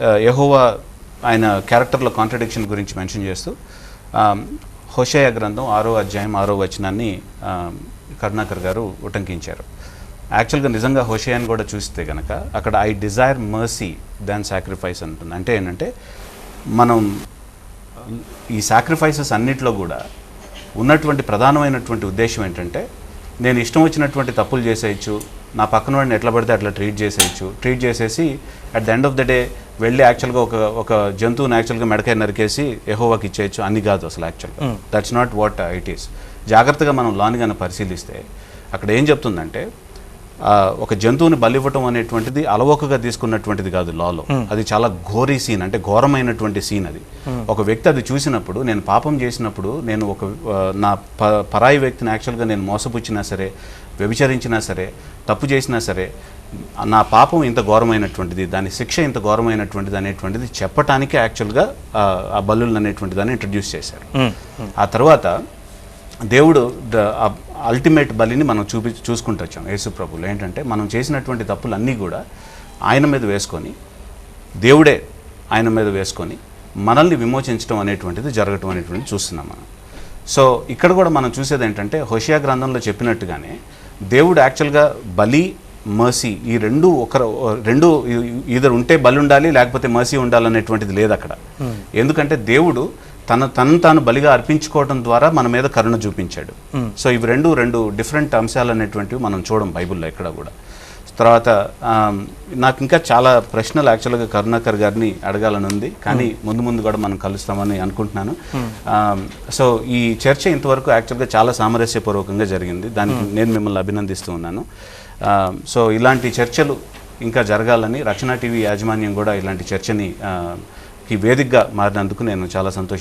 Uh, యహోవా ఆయన క్యారెక్టర్లో కాంట్రడిక్షన్ గురించి మెన్షన్ చేస్తూ um, హోషయ గ్రంథం ఆరో అధ్యాయం ఆరో వచనాన్ని um, కరుణాకర్ గారు ఉటంకించారు. యాక్చువల్గా నిజంగా హోషయాన్ని కూడా చూస్తే కనుక అక్కడ I desire mercy than sacrifice అంటుంది. అంటే ఏంటంటే మనం ఈ సాక్రిఫైసెస్ అన్నిట్లో కూడా ఉన్నటువంటి ప్రధానమైనటువంటి ఉద్దేశం ఏంటంటే నేను ఇష్టం వచ్చినటువంటి తప్పులు చేసేయచ్చు నా పక్కన వాడిని ఎట్లా పడితే అట్లా ట్రీట్ చేసేయచ్చు. ట్రీట్ చేసేసి at the end of the day వెళ్ళి యాక్చువల్గా ఒక ఒక జంతువుని యాక్చువల్గా మెడకాయ నరికేసి ఎహోవాకి ఇచ్చేయచ్చు. అన్ని కాదు అసలు యాక్చువల్గా that's not what it is జాగ్రత్తగా మనం లాని కనుక పరిశీలిస్తే అక్కడ ఏం చెప్తుందంటే ఒక జంతువుని బలివ్వటం అనేటువంటిది అలవోకగా తీసుకున్నటువంటిది కాదు లాలో. అది చాలా ఘోరీ సీన్ అంటే ఘోరమైనటువంటి సీన్ అది. ఒక వ్యక్తి అది చూసినప్పుడు నేను పాపం చేసినప్పుడు నేను ఒక నా ప పరాయి వ్యక్తిని యాక్చువల్గా నేను మోసపుచ్చినా సరే వ్యభిచరించినా సరే తప్పు చేసినా సరే నా పాపం ఇంత ఘోరమైనటువంటిది దాని శిక్ష ఇంత ఘోరమైనటువంటిది అనేటువంటిది చెప్పటానికి యాక్చువల్గా ఆ, ఆ బల్లులు అనేటువంటి దాన్ని ఇంట్రడ్యూస్ చేశారు ఆ తర్వాత దేవుడు అల్టిమేట్ బలిని మనం చూపి చూసుకుంటూ వచ్చాం. యేసు ప్రభులు ఏంటంటే మనం చేసినటువంటి తప్పులన్నీ కూడా ఆయన మీద వేసుకొని దేవుడే ఆయన మీద వేసుకొని మనల్ని విమోచించడం అనేటువంటిది జరగటం అనేటువంటిది చూస్తున్నాం మనం. సో ఇక్కడ కూడా మనం చూసేది ఏంటంటే హోషియా గ్రంథంలో చెప్పినట్టుగానే దేవుడు యాక్చువల్గా బలి మర్సీ ఈ రెండు ఒక రెండు ఈధర్ ఉంటే బలి ఉండాలి లేకపోతే మర్సీ ఉండాలనేటువంటిది లేదు అక్కడ. ఎందుకంటే దేవుడు తన తనను తాను బలిగా అర్పించుకోవడం ద్వారా మన మీద కరుణ చూపించాడు. సో ఇవి రెండు రెండు డిఫరెంట్ అంశాలు అనేటువంటివి మనం చూడం బైబిల్లో ఎక్కడ కూడా. తర్వాత నాకు ఇంకా చాలా ప్రశ్నలు యాక్చువల్గా కరుణాకర్ గారిని అడగాలని ఉంది. కానీ ముందు ముందు కూడా మనం కలుస్తామని అనుకుంటున్నాను. ఆమ్, సో ఈ చర్చ ఇంతవరకు యాక్చువల్గా చాలా సామరస్యపూర్వకంగా జరిగింది. దానికి నేను మిమ్మల్ని అభినందిస్తూ ఉన్నాను. సో ఇలాంటి చర్చలు ఇంకా జరగాలని రక్షణ టీవీ యాజమాన్యం కూడా ఇలాంటి చర్చని వేదికగా మారినందుకు నేను చాలా సంతోషిస్తున్నాను.